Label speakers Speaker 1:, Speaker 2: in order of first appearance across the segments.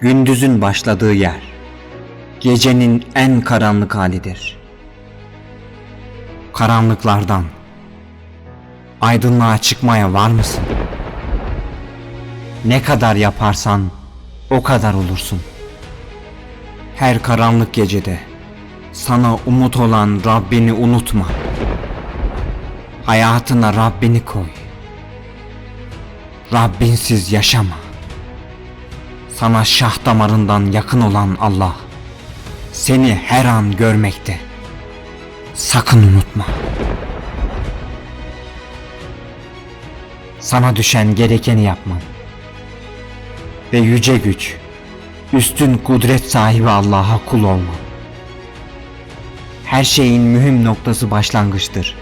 Speaker 1: gündüzün başladığı yer, gecenin en karanlık halidir. Karanlıklardan aydınlığa çıkmaya var mısın? Ne kadar yaparsan o kadar olursun. Her karanlık gecede sana umut olan Rabbini unutma. Hayatına Rabbini koy. Rabbinsiz yaşama. Sana şah damarından yakın olan Allah seni her an görmekte. Sakın unutma. Sana düşen gerekeni yapman ve yüce güç, üstün kudret sahibi Allah'a kul olman. Her şeyin mühim noktası başlangıçtır.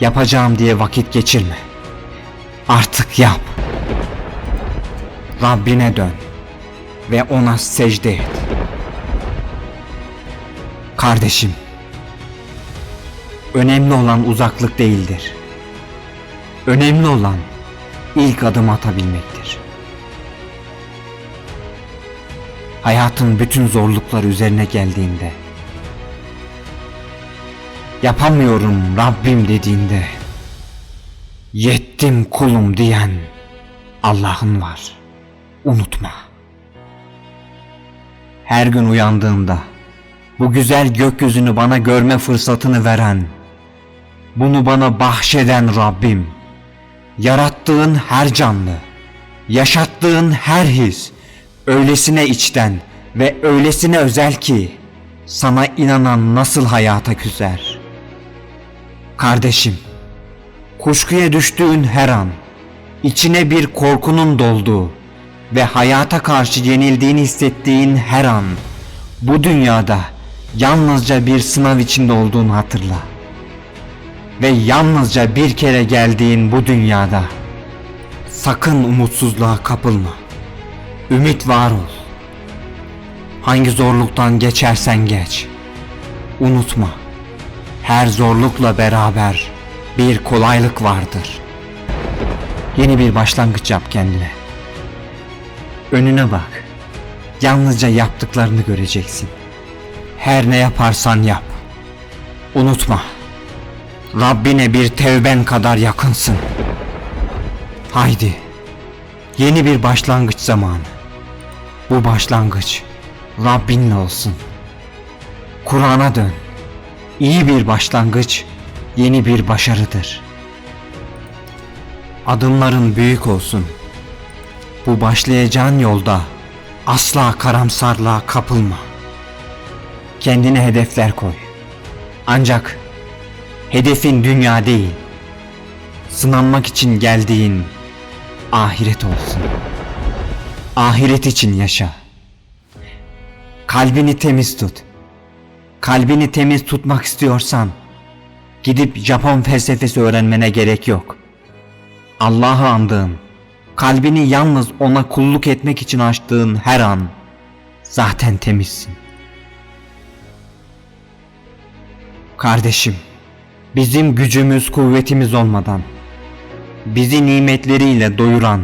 Speaker 1: Yapacağım diye vakit geçirme. Artık yap. Rabbine dön ve ona secde et. Kardeşim, önemli olan uzaklık değildir. Önemli olan ilk adım atabilmektir. Hayatın bütün zorluklar üzerine geldiğinde yapamıyorum Rabbim dediğinde yettim kulum diyen Allah'ın var. Unutma. Her gün uyandığımda bu güzel gökyüzünü bana görme fırsatını veren, bunu bana bahşeden Rabbim, yarattığın her canlı, yaşattığın her his, öylesine içten ve öylesine özel ki, sana inanan nasıl hayata küser? Kardeşim, kuşkuya düştüğün her an, içine bir korkunun dolduğu ve hayata karşı yenildiğini hissettiğin her an, bu dünyada yalnızca bir sınav içinde olduğunu hatırla. Ve yalnızca bir kere geldiğin bu dünyada, sakın umutsuzluğa kapılma. Ümit var ol. Hangi zorluktan geçersen geç. Unutma. Her zorlukla beraber bir kolaylık vardır. Yeni bir başlangıç yap kendine. Önüne bak. Yalnızca yaptıklarını göreceksin. Her ne yaparsan yap. Unutma. Rabbine bir tevben kadar yakınsın. Haydi. Yeni bir başlangıç zamanı. Bu başlangıç Rabbinle olsun. Kur'an'a dön. İyi bir başlangıç yeni bir başarıdır. Adımların büyük olsun. Bu başlayacağın yolda asla karamsarlığa kapılma. Kendine hedefler koy. Ancak hedefin dünya değil. Sınanmak için geldiğin ahiret olsun. Ahiret için yaşa. Kalbini temiz tut. Kalbini temiz tutmak istiyorsan gidip Japon felsefesi öğrenmene gerek yok. Allah'ı andığın, kalbini yalnız ona kulluk etmek için açtığın her an zaten temizsin. Kardeşim, bizim gücümüz kuvvetimiz olmadan bizi nimetleriyle doyuran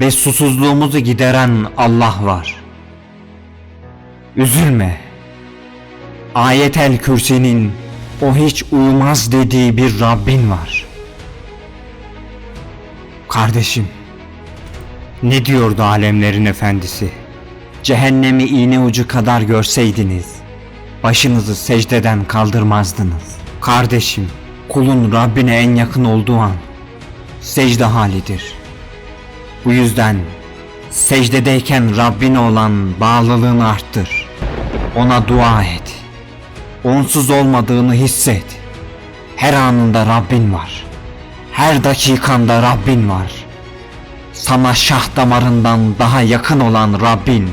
Speaker 1: ve susuzluğumuzu gideren Allah var. Üzülme. Ayetel Kürsi'nin o hiç uyumaz dediği bir Rabbin var. Kardeşim, ne diyordu alemlerin efendisi? Cehennemi iğne ucu kadar görseydiniz, başınızı secdeden kaldırmazdınız. Kardeşim, kulun Rabbine en yakın olduğu an, secde halidir. Bu yüzden secdedeyken Rabbine olan bağlılığını arttır. Ona dua et. Onsuz olmadığını hisset. Her anında Rabbin var. Her dakikanda Rabbin var. Sana şah damarından daha yakın olan Rabbin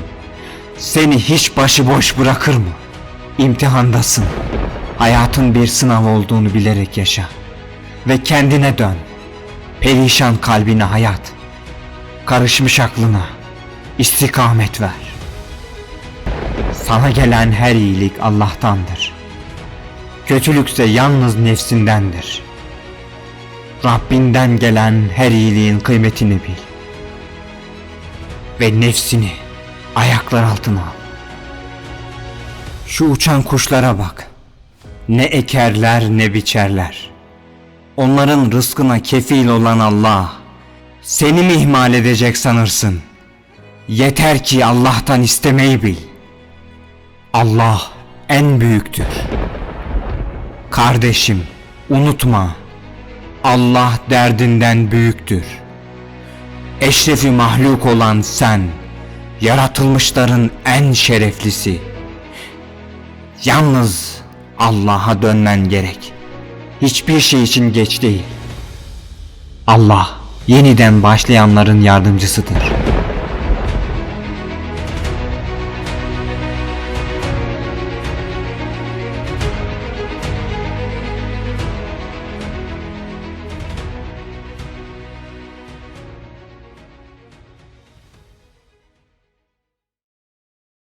Speaker 1: seni hiç başıboş bırakır mı? İmtihandasın. Hayatın bir sınav olduğunu bilerek yaşa. Ve kendine dön. Perişan kalbine hayat. Karışmış aklına istikamet ver. Sana gelen her iyilik Allah'tandır. Kötülükse yalnız nefsindendir. Rabbinden gelen her iyiliğin kıymetini bil. Ve nefsini ayaklar altına al. Şu uçan kuşlara bak. Ne ekerler ne biçerler. Onların rızkına kefil olan Allah. Seni mi ihmal edecek sanırsın? Yeter ki Allah'tan istemeyi bil. Allah en büyüktür. Kardeşim, unutma. Allah derdinden büyüktür. Eşrefi mahluk olan sen, yaratılmışların en şereflisi. Yalnız Allah'a dönmen gerek. Hiçbir şey için geç değil. Allah yeniden başlayanların yardımcısıdır.